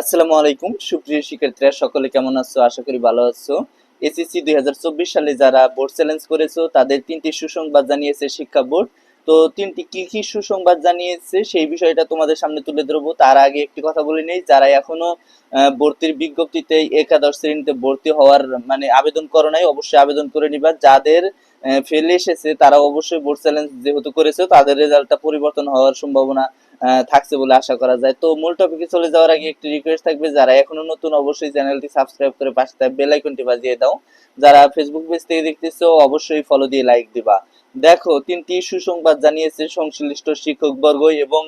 আসসালামু আলাইকুম। সুপ্রিয় শিক্ষার্থীরা, সকলে কেমন আছো? আশা করি ভালো আছো। এসএসসি দুই সালে যারা বোর্ড চ্যালেঞ্জ করেছ, তাদের তিনটি সুসংবাদ জানিয়েছে শিক্ষা বোর্ড তো তিনটি কি কি সুসংবাদ জানিয়েছে, সেই বিষয়টা তোমাদের সামনে তুলে ধরবো। তার আগে একটি কথা বলে নেই, যারা এখনও ভর্তির বিজ্ঞপ্তিতে একাদশ শ্রেণীতে ভর্তি হওয়ার মানে আবেদন করো নাই, অবশ্যই আবেদন করে নিবা। যাদের ফেলে এসেছে তারা অবশ্যই বোর্ড চ্যালেঞ্জ যেহেতু করেছে, তাদের রেজাল্টটা পরিবর্তন হওয়ার সম্ভাবনা থাকছে বলে আশা করা যায়। তো মূল টপিকে চলে যাওয়ার আগে একটি রিকোয়েস্ট থাকবে, যারা এখনও নতুন অবশ্যই চ্যানেলটি সাবস্ক্রাইব করে পাশে বেল আইকনটি বাজিয়ে দাও। যারা ফেসবুক পেজ থেকে দেখতেছো, অবশ্যই ফলো দিয়ে লাইক দিবা। দেখো, তিনটি সুসংবাদ জানিয়েছে সংশ্লিষ্ট শিক্ষকবর্গ এবং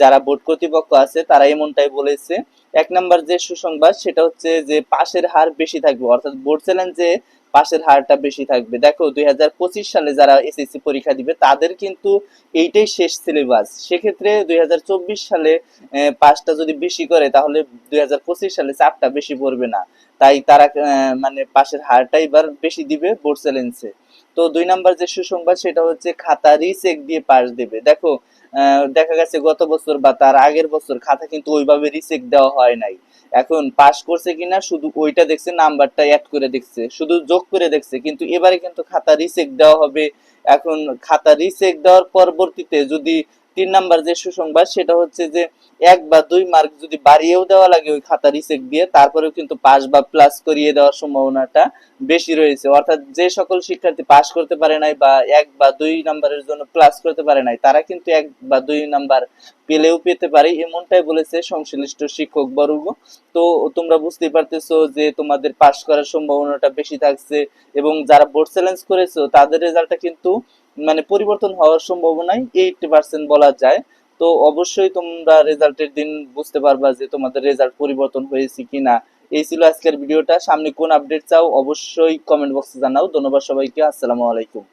যারা বোর্ড কর্তৃপক্ষ আছে, তারা এমনটাই বলেছে। এক নাম্বার যে সুসংবাদ সেটা হচ্ছে যে পাশের হার বেশি থাকবে, অর্থাৎ বোর্ড চ্যালেঞ্জে পাশের হারটা বেশি থাকবে। দেখো, দুই হাজার পঁচিশ সালে যারা এসএসসি পরীক্ষা দিবে, তাদের কিন্তু এইটাই শেষ সিলেবাস। সেক্ষেত্রে দুই হাজার চব্বিশ সালে পাসটা যদি বেশি করে, তাহলে দুই হাজার পঁচিশ সালে চাপটা বেশি পড়বে না। তাই তারা মানে পাশের হারটা এবার বেশি দিবে বোর্ড চ্যালেঞ্জে। তো দুই নাম্বার যে সুসংবাদ, সেটা হচ্ছে খাতা রিচেক দিয়ে পাস দেবে। দেখো দেখা গেছে গত বছর বা তার আগের বছর খাতা কিন্তু ওইভাবে রিচেক দেওয়া হয় নাই। এখন পাস করছে কিনা, শুধু ওইটা দেখছে, নাম্বারটা অ্যাড করে দেখছে, শুধু যোগ করে দেখছে, কিন্তু এবারে কিন্তু খাতা রিচেক দেওয়া হবে। এখন খাতা রিচেক দেওয়ার পরবর্তীতে যদি তিন নাম্বার যে সুসংবাদ, সেটা হচ্ছে যে এক বা দুই মার্ক যদি বাড়িয়েও দেওয়া লাগে ওই খাতা রিচেক দিয়ে, তারপরেও কিন্তু পাস বা প্লাস করিয়ে দেওয়ার সম্ভাবনাটা বেশি রয়েছে। অর্থাৎ যে সকল শিক্ষার্থী পাস করতে পারে নাই বা এক বা দুই নাম্বারের জন্য প্লাস করতে পারে নাই, তারা কিন্তু এক বা দুই নাম্বার পেলেও পেতে পারে। এমনটাই বলেছে সংশ্লিষ্ট শিক্ষক বর্গ। তো তোমরা বুঝতেই পারতেছো যে তোমাদের পাস করার সম্ভাবনাটা বেশি থাকছে এবং যারা বোর্ড চ্যালেঞ্জ করেছ, তাদের রেজাল্টটা কিন্তু মানে পরিবর্তন হওয়ার সম্ভাবনাই এইটি পার্সেন্ট বলা যায়। তো অবশ্যই তোমরা রেজাল্টের দিন বুঝতে পারবা যে তোমাদের রেজাল্ট পরিবর্তন হয়েছে কি না এই ছিল আজকের ভিডিওটা। সামনে কোন আপডেট চাও অবশ্যই কমেন্ট বক্সে জানাও। ধন্যবাদ সবাইকে। আসসালামু আলাইকুম।